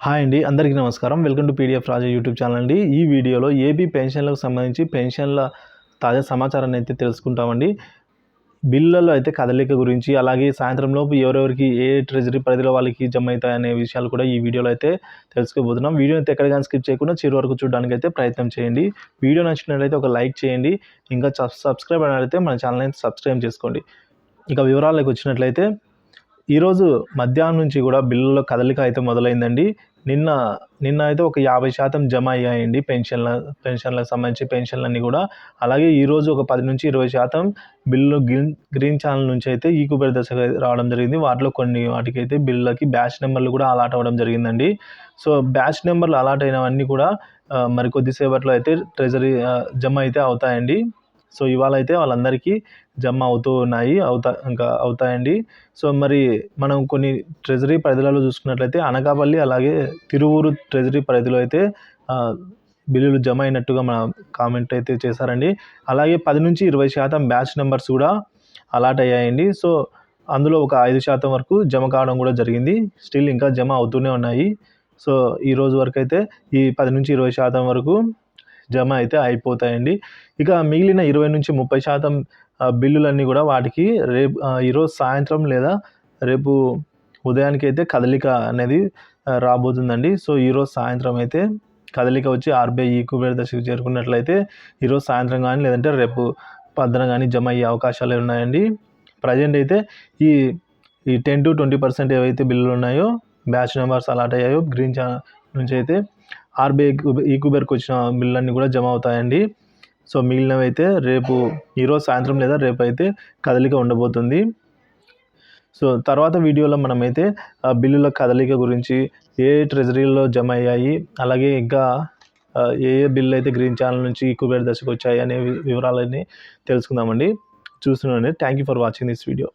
Hi అండి అందరికీ నమస్కారం. Welcome to PDF Raja YouTube channel అండి. ఈ వీడియోలో ఏపీ పెన్షన్లకు సంబంధించి పెన్షన్ల తాజా సమాచారాన్ని అయితే తెలుసుకుంటామండి. బిల్లులలో అయితే కదలిక గురించి అలాగే సాయంత్రంలోపు ఎవరెవరికి ఏ ట్రెజరీ పరిధిలో వాళ్ళకి జమ అవుతాయి అనే విషయాలు కూడా ఈ వీడియోలో అయితే తెలుసుకోబోతున్నాం. వీడియో అయితే ఎక్కడ కానీ స్కిప్ చేయకుండా చివరి వరకు చూడడానికి అయితే ప్రయత్నం చేయండి. వీడియో నచ్చినట్లయితే ఒక లైక్ చేయండి. ఇంకా సబ్స్క్రైబ్ అయినట్లయితే మన ఛానల్ అయితే సబ్స్క్రైబ్ చేసుకోండి. ఇక వివరాలకు వచ్చినట్లయితే ఈరోజు మధ్యాహ్నం నుంచి కూడా బిల్లుల కదలిక అయితే మొదలైందండి. నిన్న నిన్న అయితే ఒక యాభై శాతం జమ అయ్యాయండి పెన్షన్ల పెన్షన్లకు సంబంధించి పెన్షన్లన్నీ కూడా. అలాగే ఈరోజు ఒక పది నుంచి ఇరవై శాతం బిల్లు గ్రీన్ గ్రీన్ ఛానల్ నుంచి అయితే ఈకుబెర్ దశకు రావడం జరిగింది. వాటిలో కొన్ని వాటికి అయితే బిల్లులకి బ్యాచ్ నెంబర్లు కూడా అలాట్ అవ్వడం జరిగిందండి. సో బ్యాచ్ నెంబర్లు అలాట్ అయినవన్నీ కూడా మరికొద్దిసేపట్లో మరి కొద్దిసేపట్లో అయితే ట్రెజరీ జమ అయితే అవుతాయండి. సో ఇవాళ అయితే వాళ్ళందరికీ జమ అవుతూ ఉన్నాయి అవుతా ఇంకా అవుతాయండి. సో మరి మనం కొన్ని ట్రెజరీ పరిధిలలో చూసుకున్నట్లయితే అనకాపల్లి అలాగే తిరువూరు ట్రెజరీ పరిధిలో అయితే బిల్లులు జమ అయినట్టుగా మన కామెంట్ అయితే చేశారండి. అలాగే పది నుంచి ఇరవై శాతం బ్యాచ్ నెంబర్స్ కూడా అలాట్ అయ్యాయండి. సో అందులో ఒక ఐదు శాతం వరకు జమ కావడం కూడా జరిగింది. స్టిల్ ఇంకా జమ అవుతూనే ఉన్నాయి. సో ఈ రోజు వరకు అయితే ఈ పది నుంచి ఇరవై శాతం వరకు జమ అయితే అయిపోతాయండి. ఇక మిగిలిన ఇరవై నుంచి ముప్పై శాతం బిల్లులన్నీ కూడా వాటికి రేపు ఈరోజు సాయంత్రం లేదా రేపు ఉదయానికి అయితే కదలిక అనేది రాబోతుందండి. సో ఈరోజు సాయంత్రం అయితే కదలిక వచ్చి ఆర్బీఐ ఈక్యూబేర్ దశకు చేరుకున్నట్లయితే ఈరోజు సాయంత్రం కానీ లేదంటే రేపు పద్దన కానీ జమ అయ్యే అవకాశాలు ఉన్నాయండి. ప్రజెంట్ అయితే ఈ ఈ టెన్ టు ట్వంటీ పర్సెంట్ ఏవైతే బిల్లులు ఉన్నాయో బ్యాచ్ నెంబర్స్ అలాట్ అయ్యాయో గ్రీన్ ఛానల్ నుంచి అయితే ఆర్బీఐ ఈక్యూబర్కి వచ్చిన బిల్లులన్నీ కూడా జమ అవుతాయండి. సో మిగిలినవి అయితే రేపు ఈరోజు సాయంత్రం లేదా రేపు అయితే కదలిక ఉండబోతుంది. సో తర్వాత వీడియోలో మనమైతే ఆ బిల్లుల కదలిక గురించి ఏ ట్రెజరీలో జమ అయ్యాయి అలాగే ఇంకా ఏ ఏ బిల్లు అయితే గ్రీన్ ఛానల్ నుంచి ఈక్యూబేర్ దశకు వచ్చాయి అనే వి- వివరాలన్నీ తెలుసుకుందామండి. చూస్తున్నాండి. Thank you for watching this video.